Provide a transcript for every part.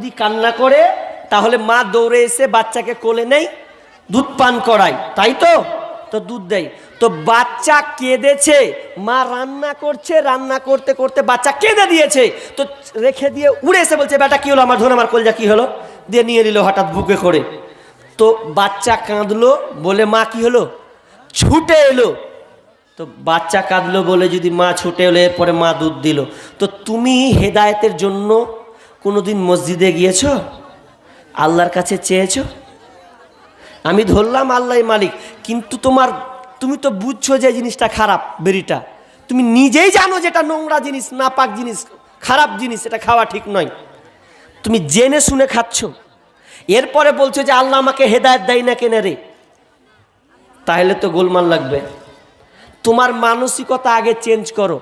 যদি কান্না করে, তাহলে মা দৌড়ে এসে বাচ্চাকে কোলে নেই, দুধ পান করায়। তাই তো? তো দুধ দেয়। তো বাচ্চা কেঁদেছে, মা রান্না করছে, রান্না করতে করতে বাচ্চা কেঁদে দিয়েছে। তো রেখে দিয়ে উড়ে এসে বলছে, বেটা, কি হলো? আমার ধরুন, আমার কলজা কি হলো? দিয়ে নিয়ে নিল হঠাৎ বুকে করে। তো বাচ্চা কাঁদলো বলে, মা, কি হলো? ছুটে এলো। তো বাচ্চা কাঁদলো বলে, যদি মা ছুটে এলো, এরপরে মা দুধ দিল। তো তুমি হেদায়েতের জন্য কোনোদিন মসজিদে গিয়েছ? আল্লাহর কাছে চেয়েছো? আমি ধরলাম আল্লাহ মালিক, কিন্তু তোমার, তুমি তো বুঝছ যে জিনিসটা খারাপ, বেরিটা। তুমি নিজেই জানো যেটা নোংরা জিনিস, নাপাক জিনিস, খারাপ জিনিস, এটা খাওয়া ঠিক নয়। তুমি জেনে শুনে খাচ্ছ। এরপরে বলছো যে আল্লাহ আমাকে হেদায়ত দেয় না কেনে রে? তাহলে তো গোলমাল লাগবে। তোমার মানসিকতা আগে চেঞ্জ করো।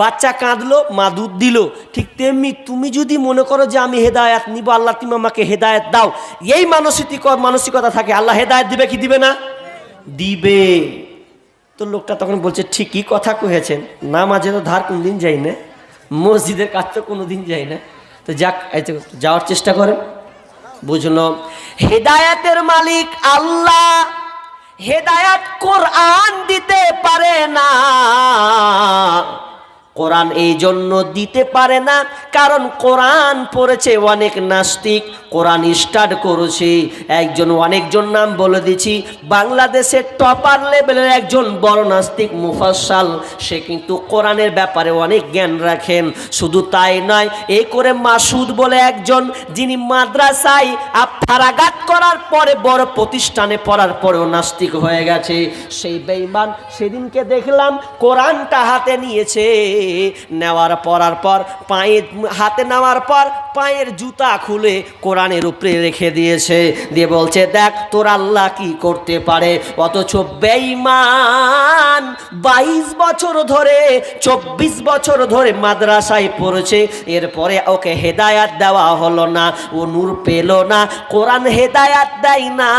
বাচ্চা কাঁদলো, মা দুধ দিল। ঠিক তেমনি তুমি যদি মনে করো যে আমি হেদায়াত নিব, আল্লাহ তুমি আমাকে হেদায়াত দাও, এই মানসিক মানসিকতা থাকে। আল্লাহ হেদায়াত দিবে কি দিবে না? দিবে। তো লোকটা তখন বলছে, ঠিকই কথা কহেছেন না মাঝে তো ধার কোনদিন যাই না? মসজিদের কাজ তো কোনো দিন যাই না? তো যাক যাওয়ার চেষ্টা করেন। বুঝলো। হেদায়াতের মালিক আল্লাহ। হেদায়াত কোরআন দিতে পারে না কোরআন এই জন্য দিতে পারে না, কারণ কোরআন পড়েছে অনেক নাস্তিক, কোরআন স্টার্ট করেছে। একজন অনেকজন নাম বলে দিচ্ছি বাংলাদেশের টপার লেভেলের একজন বড় নাস্তিক মুফাসাল সে কিন্তু কোরআনের ব্যাপারে অনেক জ্ঞান রাখেন। শুধু তাই নয় এই করে মাসুদ বলে একজন, যিনি মাদ্রাসায় ফারাগাত করার পরে বড় প্রতিষ্ঠানে পড়ার পরেও নাস্তিক হয়ে গেছে। সেই বেঈমান সেদিনকে দেখলাম কোরআনটা হাতে নিয়েছে। নেওয়ার পরার পর পায়ের হাতে নেওয়ার পর পায়ের জুতা খুলে কোরআনের উপরে রেখে দিয়েছে। দিয়ে বলছে, দেখ, তোর আল্লাহ কি করতে পারে? অথচ বেঈমান বাইশ বছর ধরে, চব্বিশ বছর ধরে মাদ্রাসায় পড়েছে। এরপরে ওকে হেদায়াত দেওয়া হলো না, ও নূর পেল না, কোরআন হেদায়াত দেয় না।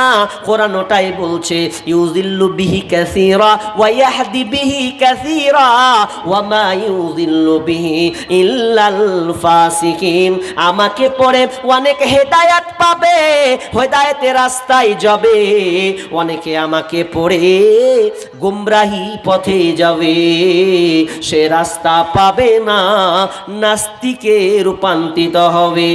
কোরআন ওটাই বলছে ইউজিল্লু বিহি কাসীরা ওয়া ইয়াহদি বিহি কাসীরা ওয়া মা ইউজিল্লু বিহি ইল্লাল ফাসিকিন। আমাকে পড়ে অনেক হেদায়াত পাবে, হেদায়েতের রাস্তায় যাবে। অনেকে আমাকে পড়ে গুমরাহি পথে যাবে, সে রাস্তা পাবে না, নাস্তিকে রূপান্তরিত হবে।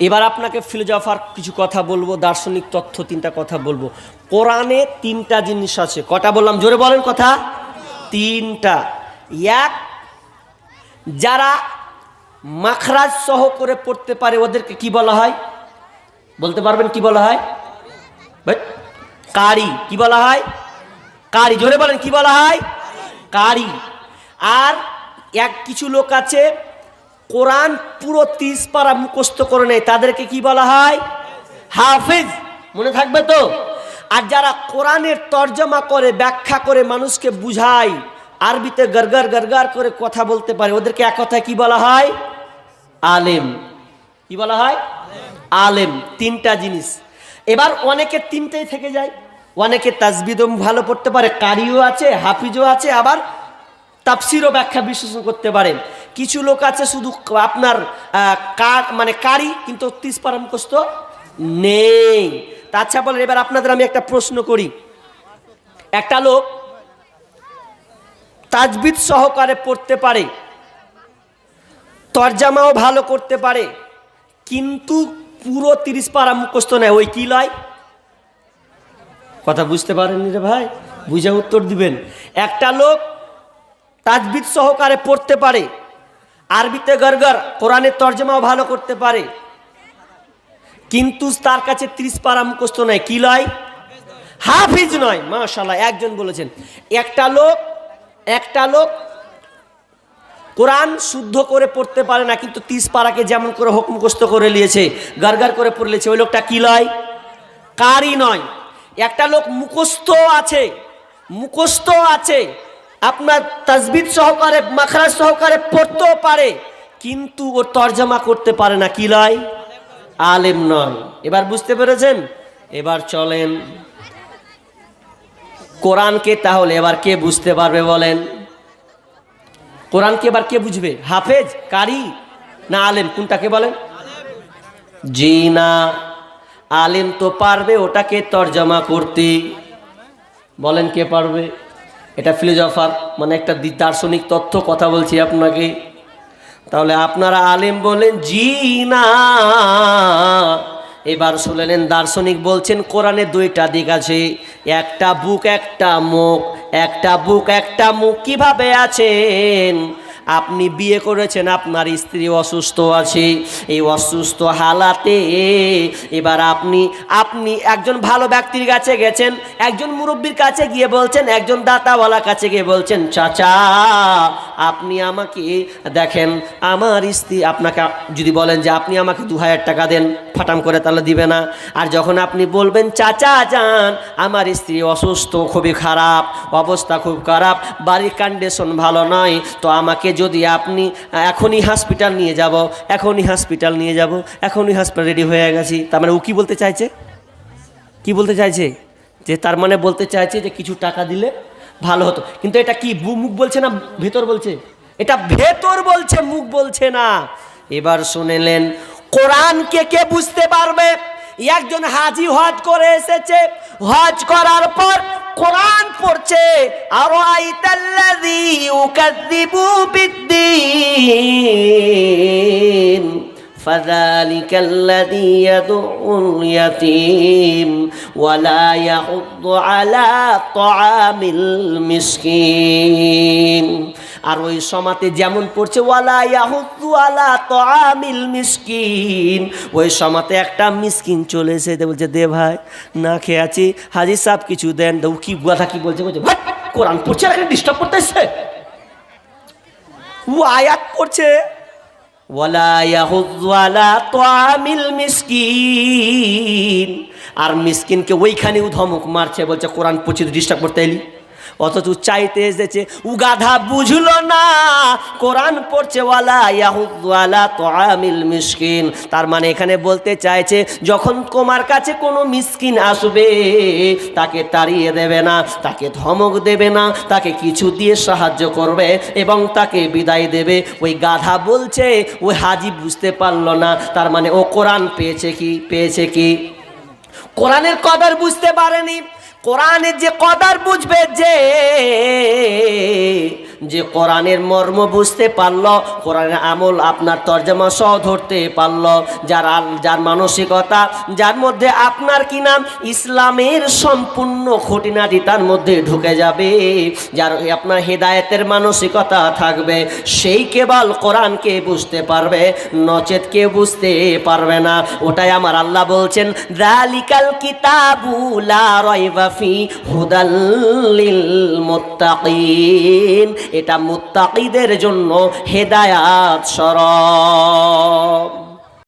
এবার আপনাকে ফিলোজফার কিছু কথা বলব, দার্শনিক তথ্য, তিনটা কথা বলব। কোরআনে তিনটা জিনিস আছে। কটা বললাম? জোরে বলেন কথা। তিনটা। এক, যারা মাখরাজ সহ করে পড়তে পারে, ওদেরকে কি বলা হয়? বলতে পারবেন কি বলা হয়? কারি। কি বলা হয়? কারি। জোরে বলেন, কি বলা হয়? কারি। আর এক কিছু লোক আছে কোরআন পুরো তিরিশ পারা মুখস্থ করে নেয়। তাদেরকে কি বলা হয়? হাফিজ। মনে থাকবে তো? আর যারা কোরআনের তর্জমা করে, ব্যাখ্যা করে মানুষকে বুঝায়, আরবিতে গরগর গরগর করে কথা বলতে পারে, ওদেরকে এক কথায় কি বলা হয়? আলেম। কি বলা হয়? আলেম। তিনটা জিনিস। এবার অনেকে তিনটেই থেকে যায়। অনেকে তাজবিদম ভালো পড়তে পারে, কারিও আছে, হাফিজও আছে, আবার তাফসিরও ব্যাখ্যা বিশ্লেষণ করতে পারেন কিছু লোক আছে শুধু আপনার মানে কারি, কিন্তু তিস পারা মুখস্থ নেই। তাছাড়া বলেন, এবার আপনাদের আমি একটা প্রশ্ন করি। একটা লোক তাজবিদ সহকারে পড়তে পারে, তরজামাও ভালো করতে পারে, কিন্তু পুরো তিরিশ পারা মুখস্থ নেয়। ওই কি লয় কথা বুঝতে পারেননি রে ভাই? বুঝে উত্তর দিবেন। একটা লোক তাজবিদ সহকারে পড়তে পারে আরবিতে গরগর কোরআনের তর্জমাও ভালো করতে পারে। কিন্তু তার কাছে ত্রিশ পারা মুখস্থ নয় কি লয়? হাফিজ নয় মাশাল্লাহ একজন বলেছেন, একটা লোক একটা লোক কোরআন শুদ্ধ করে পড়তে পারে না, কিন্তু তিস পারাকে যেমন করে হোক মুখস্থ করে নিয়েছে গারগার করে পড়ে নিয়েছে, ওই লোকটা কি লয়? কারি নয়, একটা লোক মুখস্থ আছে মুখস্থ আছে আপনার তাজবিদ সহকারে, মাখরাজ সহকারে পড়তেও পারে, কিন্তু ও তর্জমা করতে পারে না, কি লয় আলেম নয় এবার বুঝতে পেরেছেন? এবার চলেন। কোরআনকে তাহলে এবার কে বুঝতে পারবে বলেন? কোরআনকে এবার কে বুঝবে? হাফেজ? কারি? না আলেম? কোনটাকে বলেন? জি না। আলেম তো পারবে ওটাকে তর্জমা করতে। বলেন কে পারবে? এটা ফিলোজফার মানে একটা দার্শনিক তথ্য কথা বলছি আপনাকে। তাহলে আপনারা আলেম বলেন, জি না। এবার শুনলেন, দার্শনিক বলছেন, কোরআনে দুইটা দিক আছে। একটা বুক, একটা মুখ। একটা বুক, একটা মুখ কীভাবে আছেন? আপনি বিয়ে করেছেন, আপনার স্ত্রী অসুস্থ আছে, এই অসুস্থ হালাতে এবার আপনি আপনি একজন ভালো ব্যক্তির কাছে গেছেন, একজন মুরব্বীর কাছে গিয়ে বলছেন, একজন দাতাওয়ালা কাছে গিয়ে বলছেন, চাচা, আপনি আমাকে দেখেন, আমার স্ত্রী আপনাকে, যদি বলেন যে আপনি আমাকে দু হাজার টাকা দেন, ফাটাম করে তাহলে দিবে না। আর যখন আপনি বলবেন, চাচা, যান, আমার স্ত্রী অসুস্থ, খুবই খারাপ, অবস্থা খুব খারাপ, বাড়ির কন্ডিশন ভালো নয়, তো আমাকে যদি আপনি, এখনই হসপিটাল নিয়ে যাব, এখনই হসপিটাল নিয়ে যাব, এখনই হসপিটাল রেডি হয়ে গেছি। তার মানে ও কি বলতে চাইছে? কি বলতে চাইছে? যে তার মানে বলতে চাইছে যে কিছু টাকা দিলে ভালো হতো। কিন্তু এটা কি মুখ বলছে না ভেতর বলছে? এটা ভেতর বলছে, মুখ বলছে না। এবার শুনেলেন, কোরআনকে কে বুঝতে পারবে? একজন হাজি হজ করে এসেছে। হজ করার পর কোরআন পড়ছে আর আইতাল্লাযী ইউকাযযিবু বিদ্দীন فذلك الذي يدعو اليتيم ولا يحض على طعام المسكين আর ওই সমাতে যেমন পড়ছে তাআমিল মিসকিন। ওই সমাতে একটা মিসকিন চলে এসে বলছে, দে ভাই, না খেয়ে আছি হাজি সাহেব কিছু দেন ও কি কথা কি বলছে বলছে, ভাই, কোরআন পড়ছে আর ডিস্টার্ব করতে এসছে ও আয়াত পড়ছে আর মিসকিনকে ওইখানেও ধমক মারছে, বলছে, কোরআন পড়ছে ডিস্টার্ব করতে এলি? অথচ চাইতে এসেছে উ গাধা বুঝলো না। কোরআন পড়ছে, ওয়ালা ইয়াহুযু আলা মিসকিন। তার মানে এখানে বলতে চাইছে, যখন তোমার কাছে কোনো মিসকিন আসবে, তাকে তাড়িয়ে দেবে না, তাকে ধমক দেবে না, তাকে কিছু দিয়ে সাহায্য করবে এবং তাকে বিদায় দেবে। ওই গাধা বলছে, ওই হাজি বুঝতে পারল না, তার মানে ও কোরআন পেয়েছে কি পেয়েছে কি? কোরআনের কদর বুঝতে পারেনি। কোরআনের যে কদার বুঝবে যে যে কোরআনের মর্ম বুঝতে পারল, কোরআনের আমল আপনার তর্জমা সহ ধরতে পারল। যার যার মানসিকতা, যার মধ্যে আপনার কি নাম? ইসলামের সম্পূর্ণ খুঁটিনাটি তার মধ্যে ঢুকে যাবে। যার আপনার হেদায়েতের মানসিকতা থাকবে, সেই কেবল কোরআনকে বুঝতে পারবে, নচেত কেউ বুঝতে পারবে না। ওটাই আমার আল্লাহ বলছেন জালিকাল কিতাবু লা রাইবা ফি হুদাল মুত্তাকিন। এটা মুত্তাকিদের জন্য হেদায়াত সরব